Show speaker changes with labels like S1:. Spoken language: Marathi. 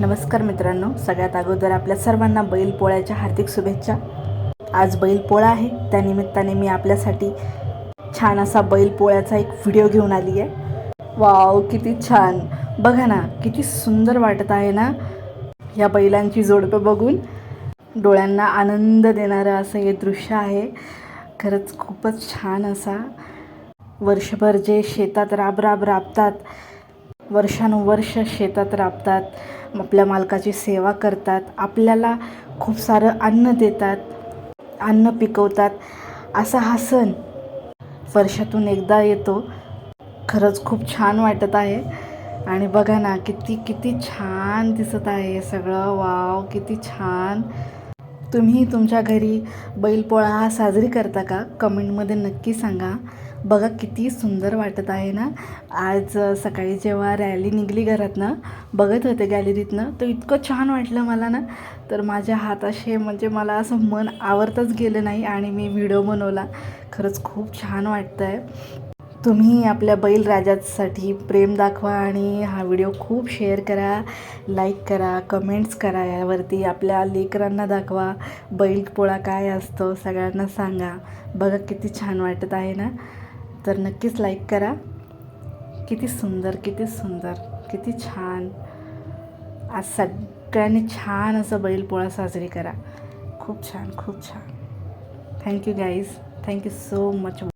S1: नमस्कार मित्रांनो सगळ्यात अगोदर आपल्या सर्वांना बैलपोळ्याच्या हार्दिक शुभेच्छा. आज बैलपोळा आहे त्यानिमित्ताने मी आपल्यासाठी छान असा बैलपोळ्याचा एक व्हिडिओ घेऊन आली आहे. वाव किती छान. बघा ना किती सुंदर वाटत आहे ना या बैलांची जोडपं बघून. डोळ्यांना आनंद देणारं असं हे दृश्य आहे. खरंच खूपच छान असा. वर्षभर जे शेतात राब राब राबतात वर्षानुवर्ष शेतात राबतात आपल्या मालकाची सेवा करतात आपल्याला खूप सारं अन्न देतात अन्न पिकवतात असा हा सण वर्षातून एकदा येतो. खरंच खूप छान वाटत आहे. आणि बघा ना किती किती छान दिसत आहे सगळं. वाव किती छान. तुम्ही तुमच्या घरी बैलपोळा हा साजरी करता का? कमेंटमध्ये नक्की सांगा. बघा किती सुंदर वाटत आहे ना? आज सकाळी जेव्हा रॅली निघली घरातनं बघत होते गॅलरीतनं तर इतकं छान वाटलं मला ना. तर माझ्या हात असे म्हणजे मला असं मन आवरतच गेलं नाही आणि मी व्हिडिओ बनवला. खरंच खूप छान वाटतं आहे तुम्ही आपल्या बैलराजासाठी प्रेम दाखवा आणि हा व्हिडिओ खूप शेअर करा लाईक करा कमेंट्स करा यावरती. आपल्या लेकरांना दाखवा बैलपोळा काय असतो सगळ्यांना सांगा. बघा किती छान वाटत आहे ना? तर नक्कीच लाईक करा. किती सुंदर किती सुंदर किती छान. आज सगळ्यांनी छान असं बैलपोळा साजरी करा. खूप छान खूप छान. Thank you guys thank you so much